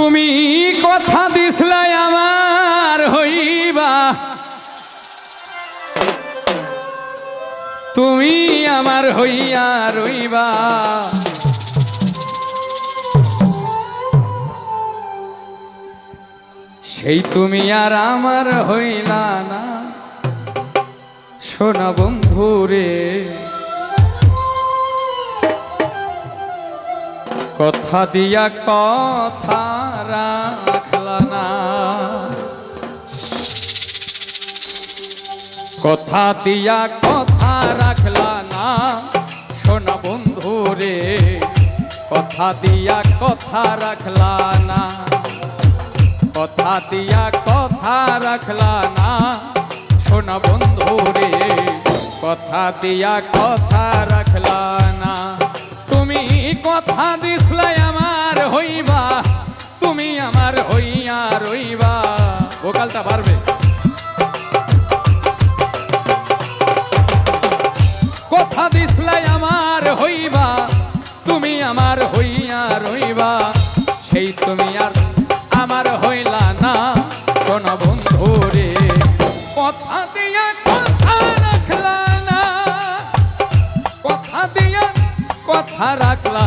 তুমি কথা দিসলাই আমার হইবা। তুমি আমার হইয়া রইবা। সেই তুমি আর আমার হইলা না। সোনা বন্ধু রে কথা দিয়া কথা রাখলা না। কথা দিয়া কথা রাখলা না। সোনা বন্ধু রে, কথা দিয়া কথা রাখলা না। কথা দিয়া কথা রাখলা না। সোনা বন্ধু রে, কথা দিয়া কথা রাখলা কথা দিসলাই আমার হইবা, তুমি আমার হইয়া রইবা। ভোকালটা পারবে কথা দিসলাই আমার হইবা, তুমি আমার হইয়া রইবা। সেই তুমি আর আমার হইলা না কোন বন্ধু রে। কথা দিয়া কথা রাখলা না, কথা দিয়া কথা রাখলা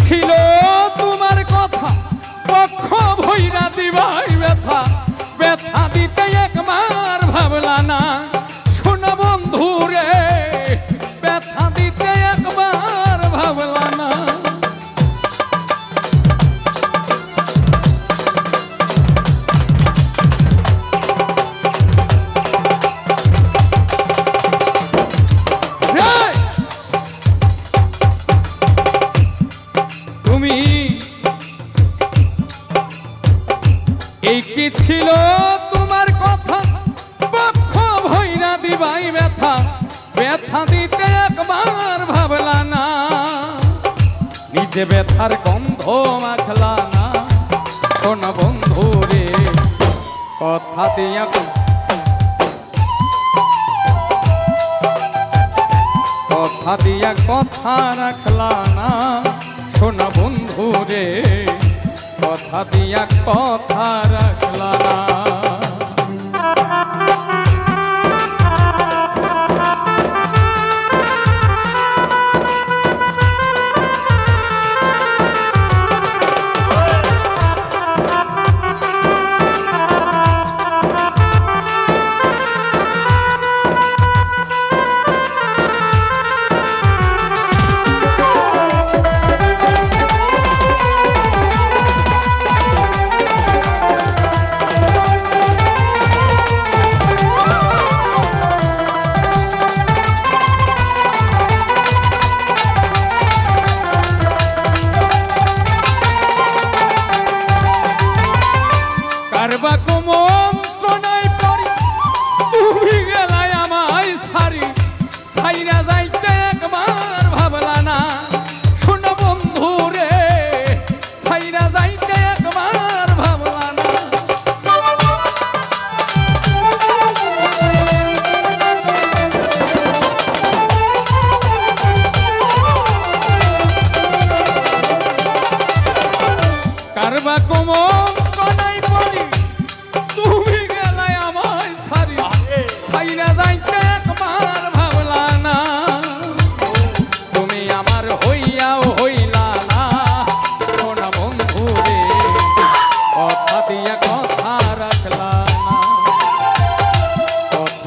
ছিল তোমার কথা পক্ষ ভৈরা দিবাই ব্যথা ব্যথা দিতে দিবাই ব্যথা ব্যথা দিতে একবার ভাবলা না নিজে ব্যথার গন্ধ মাখলা না শোন বন্ধু রে, কথা দিয়া কথা দিয়া কথা রাখলা না শোনা বন্ধু রে, কথা দিয়া কথা রাখলা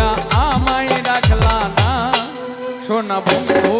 হইয়া আমায় রাখলা না। সোনা বন্ধু